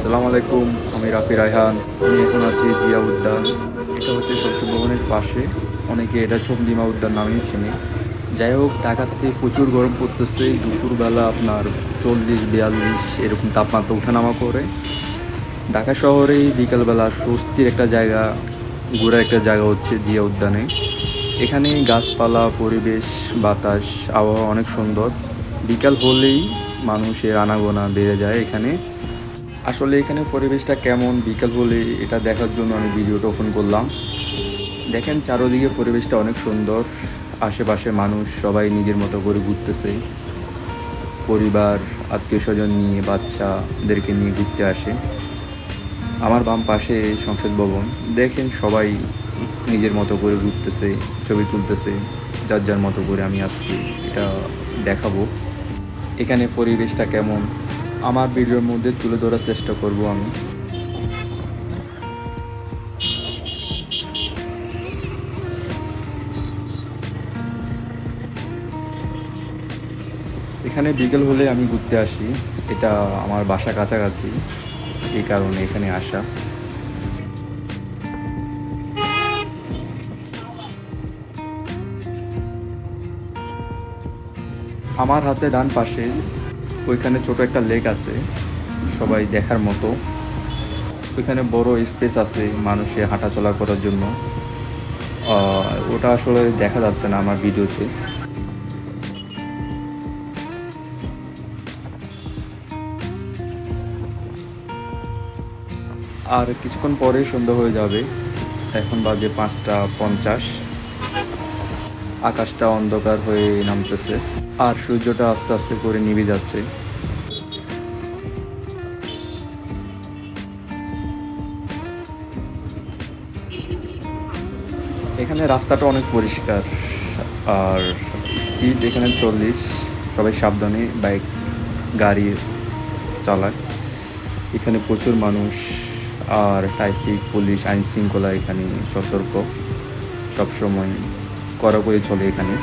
আসসালামু আলাইকুম, আমি রাফি রায়হান। আমি এখন আছি জিয়া উদ্যান। এটা হচ্ছে সবচেয়ে ভবনের পাশে। অনেকে এটা চন্দিমা উদ্যান নামেই চেনে। যাই হোক ঢাকাতে প্রচুর গরম পড়তেছে। দুপুরবেলা আপনার চল্লিশ, বিয়াল্লিশ এরকম তাপমাত্রা ওঠানামা করে। ঢাকা শহরেই বিকালবেলা স্বস্তির একটা জায়গা, ঘোরার একটা জায়গা হচ্ছে জিয়া উদ্যানে। এখানে গাছপালা, পরিবেশ, বাতাস, আবহাওয়া অনেক সুন্দর। বিকাল হলেই মানুষের আনাগোনা বেড়ে যায় এখানে। আসলে এখানে পরিবেশটা কেমন? বিকাল বলে এটা দেখার জন্য আমি ভিডিওটা ওপেন করলাম। দেখেন চারোদিকে পরিবেশটা অনেক সুন্দর। আশেপাশে মানুষ সবাই নিজের মতো করে ঘুরতেছে। পরিবার আত্মীয় স্বজন নিয়ে, বাচ্চাদেরকে নিয়ে ঘুরতে আসে। আমার বাম পাশে সংসদ ভবন। দেখেন সবাই নিজের মতো করে ঘুরতেছে, ছবি তুলতেছে। যার যার মতো করে আমি আজকে এটা দেখাবো। এখানে পরিবেশটা কেমন? আমার ভিডিওর মধ্যে তুলে ধরার চেষ্টা করব আমি। এখানে বিকেল হলে আমি ঘুরতে আসি। এটা আমার বাসা কাছাকাছি, এই কারণে এখানে আসা। আমার হাতে ডান পাশে ওইখানে ছোট একটা লেক আছে, সবাই দেখার মতো। ওইখানে বড় স্পেস আছে মানুষের হাঁটাচলা করার জন্য। ওটা আসলে দেখা যাচ্ছে না আমার ভিডিওতে। আর কিছুক্ষণ পরেই সন্ধ্যা হয়ে যাবে। এখন বাজে পাঁচটা পঞ্চাশ। আকাশটা অন্ধকার হয়ে নামতেছে, আর সূর্যটা আস্তে আস্তে করে নিভে যাচ্ছে। এখানে রাস্তাটা অনেক পরিষ্কার, আর স্পিড এখানে চল্লিশ, সবাই সাবধানে বাইক, গাড়ি চালায়। এখানে প্রচুর মানুষ, আর ট্রাফিক, পুলিশ আইন শৃঙ্খলা এখানে সতর্ক। সবসময় কড়াকড়ি চলে এখানে।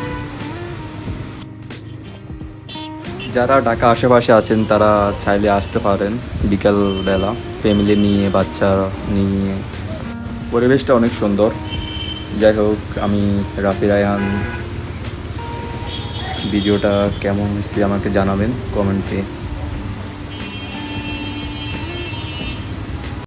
যারা ঢাকা আশেপাশে আছেন, তারা চাইলে আসতে পারেন বিকালবেলা। ফ্যামিলি নিয়ে, বাচ্চা নিয়ে। পরিবেশটা অনেক সুন্দর। যাই হোক, আমি রাফি রায়হান ভিডিওটা কেমন হয়েছে আমাকে জানাবেন কমেন্টে।